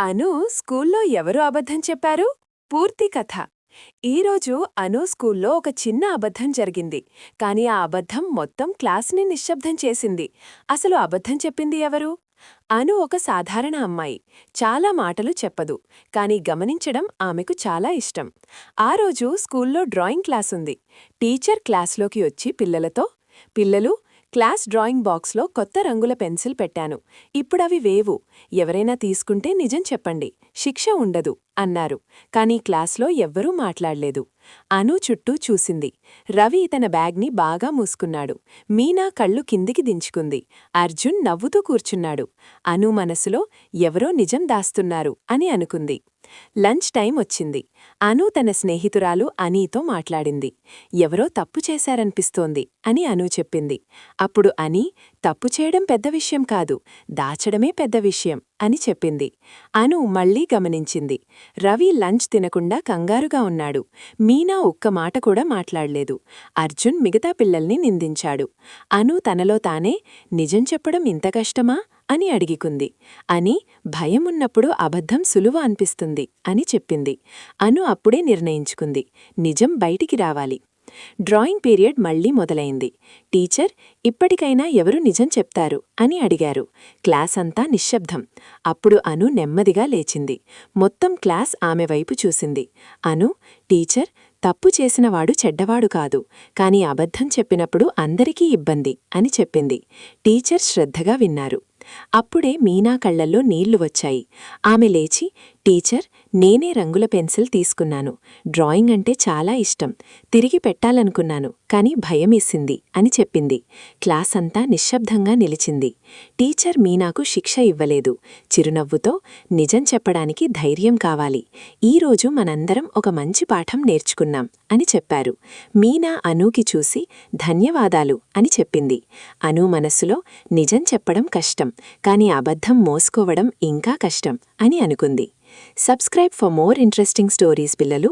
అను స్కూల్లో ఎవరు అబద్ధం చెప్పారు? పూర్తి కథ. ఈరోజు అను స్కూల్లో ఒక చిన్న అబద్ధం జరిగింది. కాని ఆ అబద్ధం మొత్తం క్లాస్ని నిశ్శబ్దం చేసింది. అసలు అబద్ధం చెప్పింది ఎవరు? అను ఒక సాధారణ అమ్మాయి. చాలా మాటలు చెప్పదు. కాని గమనించడం ఆమెకు చాలా ఇష్టం. ఆ రోజు స్కూల్లో డ్రాయింగ్ క్లాస్ ఉంది టీచర్ క్లాస్లోకి వచ్చి పిల్లలతో పిల్లలు క్లాస్ డ్రాయింగ్ బాక్స్లో కొత్త రంగుల పెన్సిల్ పెట్టాను. ఇప్పుడవి వేవు. ఎవరైనా తీసుకుంటే నిజం చెప్పండి. శిక్ష ఉండదు అన్నారు. కానీ క్లాస్లో ఎవ్వరూ మాట్లాడలేదు. అను చుట్టూ చూసింది. రవి తన బ్యాగ్ని బాగా మూసుకున్నాడు. మీనా కళ్ళు కిందికి దించుకుంది. అర్జున్ నవ్వుతూ కూర్చున్నాడు. అను మనసులో ఎవరో నిజం దాస్తున్నారు అని అనుకుంది. లంచ్ టైం వచ్చింది. అను తన స్నేహితురాలు అనీతో మాట్లాడింది. ఎవరో తప్పు చేశారనిపిస్తోంది అని అను చెప్పింది. అప్పుడు అని తప్పు చేయడం పెద్ద విషయం కాదు దాచడమే పెద్ద విషయం అని చెప్పింది. అను మళ్ళీ గమనించింది. రవి లంచ్ తినకుండా కంగారుగా ఉన్నాడు. మీనా ఒక్క మాట కూడా మాట్లాడలేదు. అర్జున్ మిగతా పిల్లల్ని నిందించాడు. అను తనలో తానే నిజం చెప్పడం ఇంత కష్టమా? అని అడిగికుంది. అని భయమున్నప్పుడు అబద్ధం సులువ అనిపిస్తుంది అని చెప్పింది. అను అప్పుడే నిర్ణయించుకుంది. నిజం బయటికి రావాలి. డ్రాయింగ్ పీరియడ్ మళ్ళీ మొదలైంది. టీచర్ ఇప్పటికైనా ఎవరు నిజం చెప్తారు? అని అడిగారు. క్లాస్ అంతా నిశ్శబ్దం. అప్పుడు అను నెమ్మదిగా లేచింది. మొత్తం క్లాస్ ఆమె వైపు చూసింది. అను టీచర్ తప్పు చేసినవాడు చెడ్డవాడు కాదు. కాని అబద్ధం చెప్పినప్పుడు అందరికీ ఇబ్బంది అని చెప్పింది. టీచర్ శ్రద్ధగా విన్నారు. అప్పుడే మీనా కళ్ళల్లో నీళ్ళు వచ్చాయి. ఆమె లేచి టీచర్ నేనే రంగుల పెన్సిల్ తీసుకున్నాను. డ్రాయింగ్ అంటే చాలా ఇష్టం. తిరిగి పెట్టాలనుకున్నాను కాని భయమేసింది అని చెప్పింది. క్లాస్ అంతా నిశ్శబ్దంగా నిలిచింది. టీచర్ మీనాకు శిక్ష ఇవ్వలేదు. చిరునవ్వుతో నిజం చెప్పడానికి ధైర్యం కావాలి. ఈరోజు మనందరం ఒక మంచి పాఠం నేర్చుకున్నాం. అని చెప్పారు. మీనా అనూకి చూసి ధన్యవాదాలు అని చెప్పింది. అను మనస్సులో నిజం చెప్పడం కష్టం కాని అబద్ధం మోసుకోవడం ఇంకా కష్టం అని అనుకుంది. Subscribe for more interesting stories పిల్లలు.